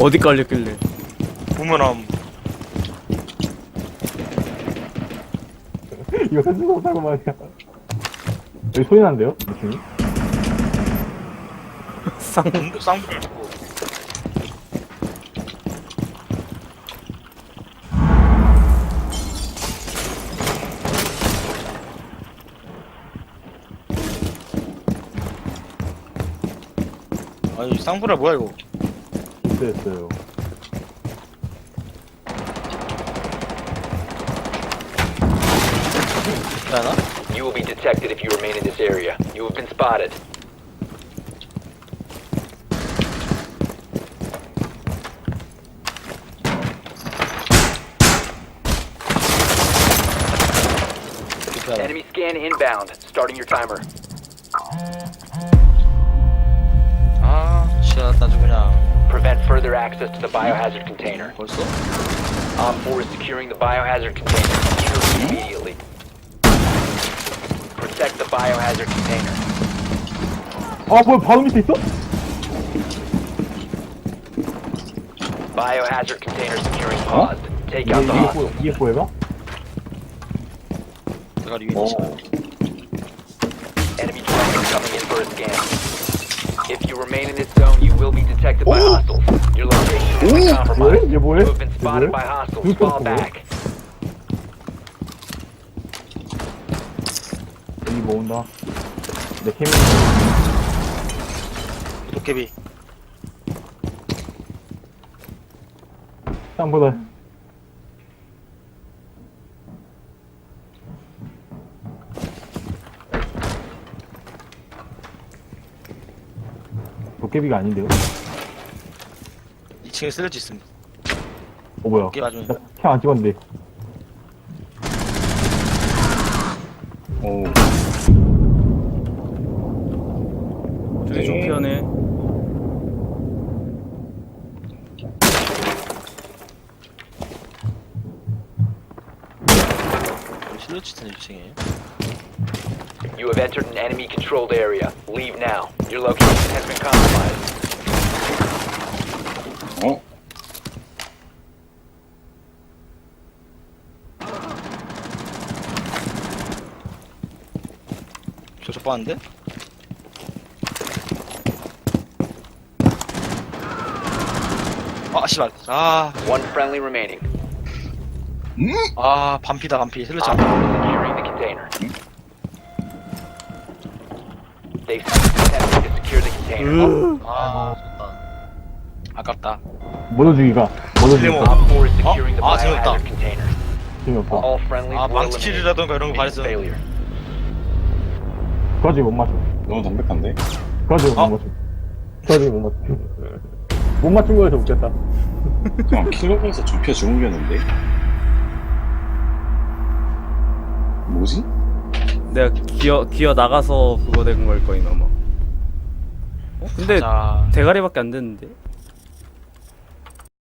어디 깔렸길래? 보면함 이거 현수 못하고 말이야. 여기 소리 난대요? 느낌이? 쌍. 쌍불 아니 쌍불아 뭐야 이거 됐어요. 야나? You will be detected if you remain in this area. You have been spotted. 야나 Enemy scan inbound. Starting your timer. 아 씨앗 아주 그냥 Prevent further access to the biohazard container. 벌써? Op 4 is securing the biohazard container. Secure it immediately. Protect the biohazard container. 아, 뭐야, 바로 밑에 있어? Biohazard container securing paused. Take 이게, out the 이게, hostage. 뭐, 이게 뭐야? 내가 리뷰 있지 Enemy drone coming in for a scan. will be detected by hostiles. Your location is compromised. You have been spotted yeah, by hostiles. Fall back. İyi bomba. Dekeyim mi? Look at. Tam burada. 도깨비가 아닌데요? 2층에 쓰레기 있습니다 어, 뭐야. 도깨비 맞으면 캠안 찍었는데. 오, 저기 좀 피하네. 실루치 텐 1층에 You have entered an enemy controlled area. Leave now. Your location has been compromised. 어? 교섭 봤는데? 아 씨발 아, One friendly remaining. 아 반피다 반피 실루치 Op 안 4 is securing the container. Container. 아, 아깝다. 모노주기가. 모노주기가. Op 4 is securing the 아, 재밌다. biohazard container. 재미없다. All friendlies 아, were 망치킬이라던가 이런 거. Failure. 그거지 못 맞춰. 너무 담백한데? 그거지 못 어? 맞춰. 그거지 못 맞춰. 못 맞춘 거여서 웃겼다. 그냥 킬러에서 좁혀 죽은겠는데? 뭐지? 내가 기어 기어 나가서 그거 된 걸 거인 아마. 어? 근데 자, 대가리밖에 안 됐는데.